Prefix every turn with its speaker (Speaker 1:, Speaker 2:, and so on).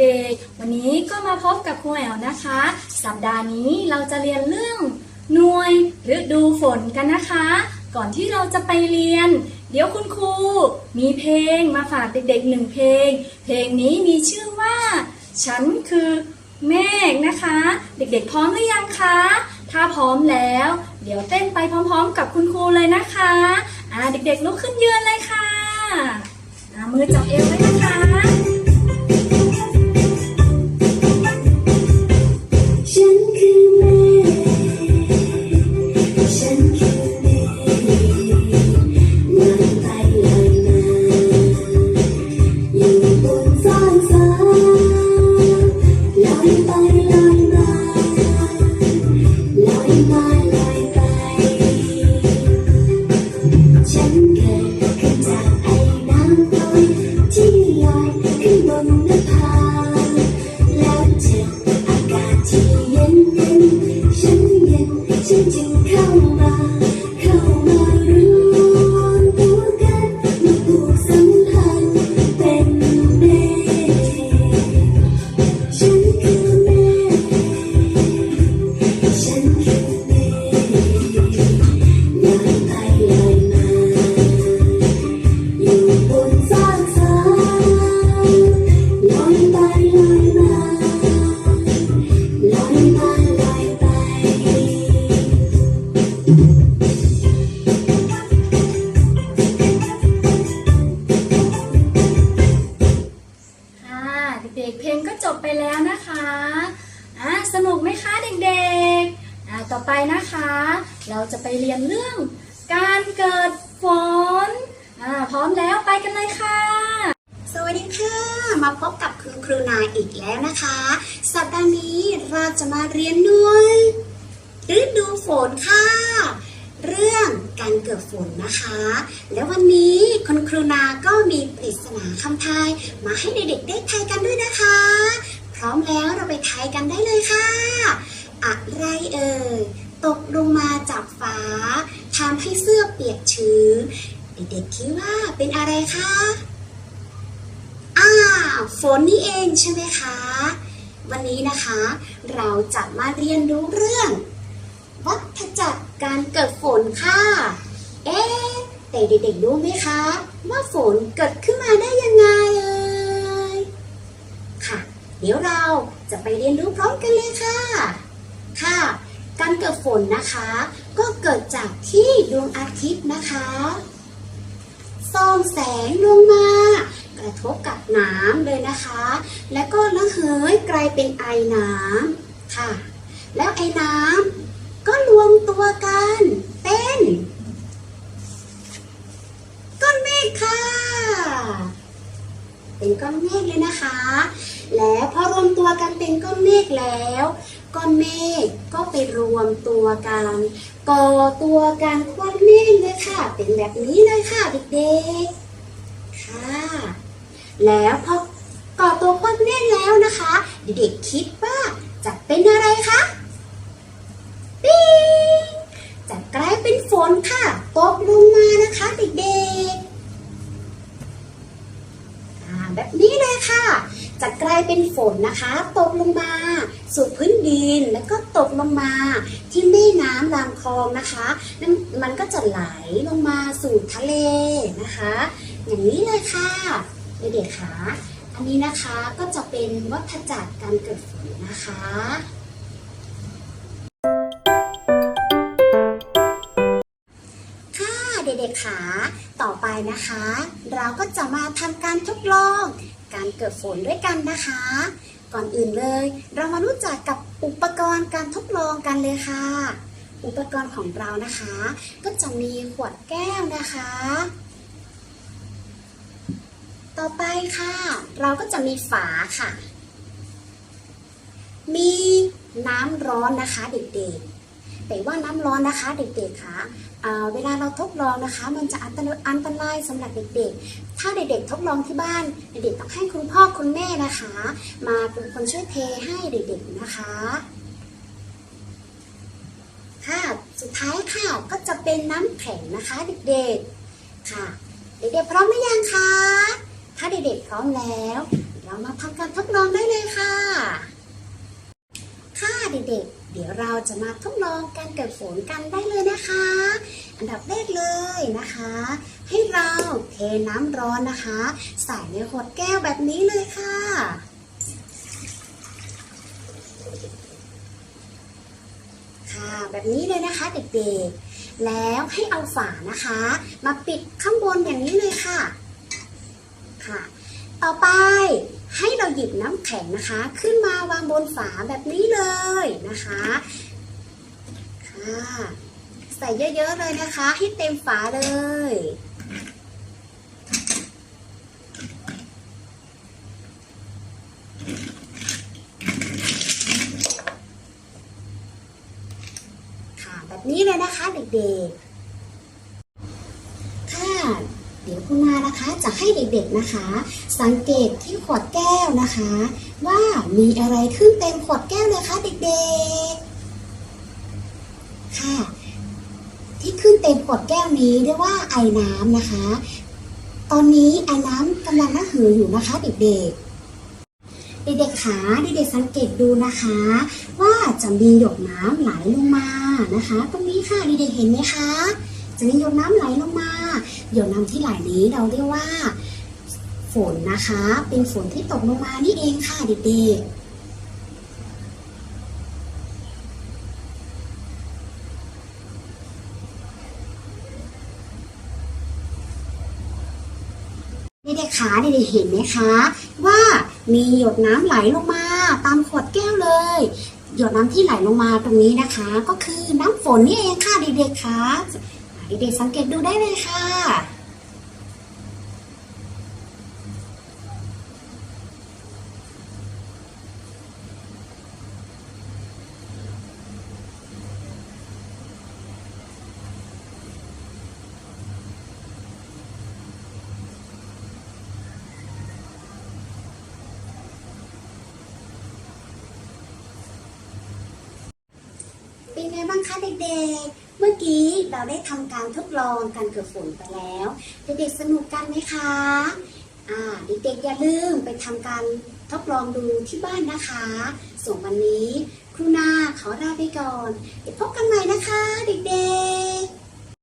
Speaker 1: เด็กๆ วันนี้ก็มาพบกับครูแอลนะคะ สัปดาห์นี้เราจะเรียนเรื่องหน่วยฤดูฝนกันนะคะ ก่อนที่เราจะไปเรียน เดี๋ยวคุณครูมีเพลงมาฝากเด็กๆหนึ่งเพลง เพลงนี้มีชื่อว่า ฉันคือเมฆนะคะ เด็กๆพร้อมหรือยังคะ ถ้าพร้อมแล้ว เดี๋ยวเต้นไปพร้อมๆ กับคุณครูเลยนะคะอ่าเด็กๆลุกขึ้นยืนเลยค่ะอ่ามือจับเอวไว้นะคะ
Speaker 2: ไปนะ
Speaker 1: คะ เราจะไปเรียนเรื่องการเกิดฝนพร้อมแล้วไปกันเลยค่ะ
Speaker 2: สวัสดีค่ะ มาพบกับคุณครูนายอีกแล้วนะคะ สัปดาห์นี้เราจะมาเรียนด้วยฤดูฝนค่ะ เรื่องการเกิดฝนนะคะ แล้ววันนี้คุณครูนาก็มีปริศนาคำทาย มาให้เด็กๆได้ทายกันด้วยนะคะ พร้อมแล้วเราไปทายกันได้เลยค่ะ เอ่ยตกลงมาจากฟ้าทำให้เสื้อเปียกชื้น เด็กๆคิดว่าเป็นอะไรคะอ่าฝนนี่เองใช่ไหมคะ วันนี้นะคะ เราจะมาเรียนรู้เรื่อง วัฏจักรการเกิดฝนค่ะ เอ๊แต่เด็กๆรู้ไหมคะ ว่าฝนเกิดขึ้นมาได้ยังไงเอ่ยค่ะ เดี๋ยวเราจะไปเรียนรู้พร้อมกันเลยค่ะ ค่ะ การเกิด ฝนนะคะ ก็เกิดจากที่ดวงอาทิตย์นะคะส่องแสงลงมา กระทบกับน้ำเลยนะคะ แล้วก็ระเหยกลายเป็นไอน้ำค่ะ แล้วไอน้ำก็รวมตัวกันเป็นก้อนเมฆค่ะ เป็นก้อนเมฆเลยนะคะ และพอรวมตัวกันเป็นก้อนเมฆแล้ว ก้อนเมฆก็ไปรวมตัวกันก่อตัวกันก้อนเมฆเลยค่ะ เป็นแบบนี้เลยค่ะเด็กๆค่ะ แล้วพอก่อตัวก้อนเมฆแล้วนะคะ เด็กๆคิดว่าจะเป็นอะไรคะปิ๊งจะกลายเป็นฝนค่ะตกลงมานะคะเด็กๆแบบนี้เลยค่ะ จะกลายเป็นฝนนะคะ ตกลงมาสู่พื้นดินแล้วก็ตกลงมาที่แม่น้ำลำคลองนะคะนั่นมันก็จะไหลลงมาสู่ทะเลนะคะ อย่างนี้เลยค่ะเด็กๆคะอันนี้นะคะก็จะเป็นวัฏจักรการเกิดฝนนะคะ ค่ะต่อไปนะคะ เราก็จะมาทำการทดลอง การเกิดฝนด้วยกันนะคะ ก่อนอื่นเลย เรามารู้จักกับอุปกรณ์การทดลองกันเลยค่ะ อุปกรณ์ของเรานะคะ ก็จะมีขวดแก้วนะคะ ต่อไปค่ะ เราก็จะมีฝาค่ะ มีน้ำร้อนนะคะเด็กๆ แต่ว่าน้ำร้อนนะคะเด็กๆคะอ่าเวลาเราทดลองนะคะ มันจะอันตรายอันตรายสำหรับเด็กๆ ถ้าเด็กๆทดลองที่บ้านเด็กๆต้องให้คุณพ่อคุณแม่นะคะ มาเป็นคนช่วยเทให้เด็กๆนะคะค่ะสุดท้ายค่ะก็จะเป็นน้ำแข็งนะคะเด็กๆค่ะ เด็กๆพร้อมหรือยังคะถ้าเด็กๆพร้อมแล้วเเรามาทำการทดลองได้เลยค่ะ ค่ะเด็กๆ เดี๋ยวเราจะมาทดลองการเกิดฝนกันได้เลยนะคะ อันดับแรกเลยนะคะ ให้เราเทน้ำร้อนนะคะ ใส่ในขวดแก้วแบบนี้เลยค่ะค่ะแบบนี้เลยนะคะเด็กๆ แล้วให้เอาฝานะคะ มาปิดข้างบนอย่างนี้เลยค่ะ ค่ะ ต่อไป ให้เราหยิบน้ำแข็งนะคะ ขึ้นมาวางบนฝาแบบนี้เลยนะคะค่ะใส่เยอะๆเลยนะคะ ให้เต็มฝาเลยค่ะแบบนี้เลยนะคะเด็กๆ ค่ะ เดี๋ยวคุณ นะคะ จะให้เด็กๆนะคะ สังเกตที่ขวดแก้วนะคะ ว่ามีอะไรขึ้นเต็มขวดแก้วเลยคะเด็กๆ ค่ะ ที่ขึ้นเต็มขวดแก้วนี้เรียกว่าไอ้น้ำนะคะ ตอนนี้ไอ้น้ำกำลังระเหยอยู่นะคะเด็กๆเด็กๆขาเด็กๆสังเกตดูนะคะ ว่าจะมีหยดน้ำไหลลงมานะคะ ตรงนี้ค่ะเด็กๆเห็นไหมคะ จะมีหยดน้ำไหลลงมา หยดน้ำที่ไหลนี้เราเรียกว่า ฝนนะคะ เป็นฝนที่ตกลงมานี่เองค่ะเด็กๆเด็กๆขาเด็กๆเห็นไหมคะ ว่ามีหยดน้ำไหลลงมา ตามขวดแก้วเลย หยดน้ำที่ไหลลงมาตรงนี้นะคะ ก็คือน้ำฝนนี่เองค่ะเด็กๆคะ เด็กๆสังเกตดูได้เลยค่ะ เป็นไงบ้างคะเด็กๆ เมื่อกี้เราได้ทำการทดลองการเกิดฝนไปแล้ว เด็กๆสนุกกันไหมคะอ่าเด็กๆอย่าลืมไปทำการทดลองดูที่บ้านนะคะ ส่วนวันนี้ครูนาขอลาไปก่อน เดี๋ยวพบกันใหม่นะคะ เด็กๆ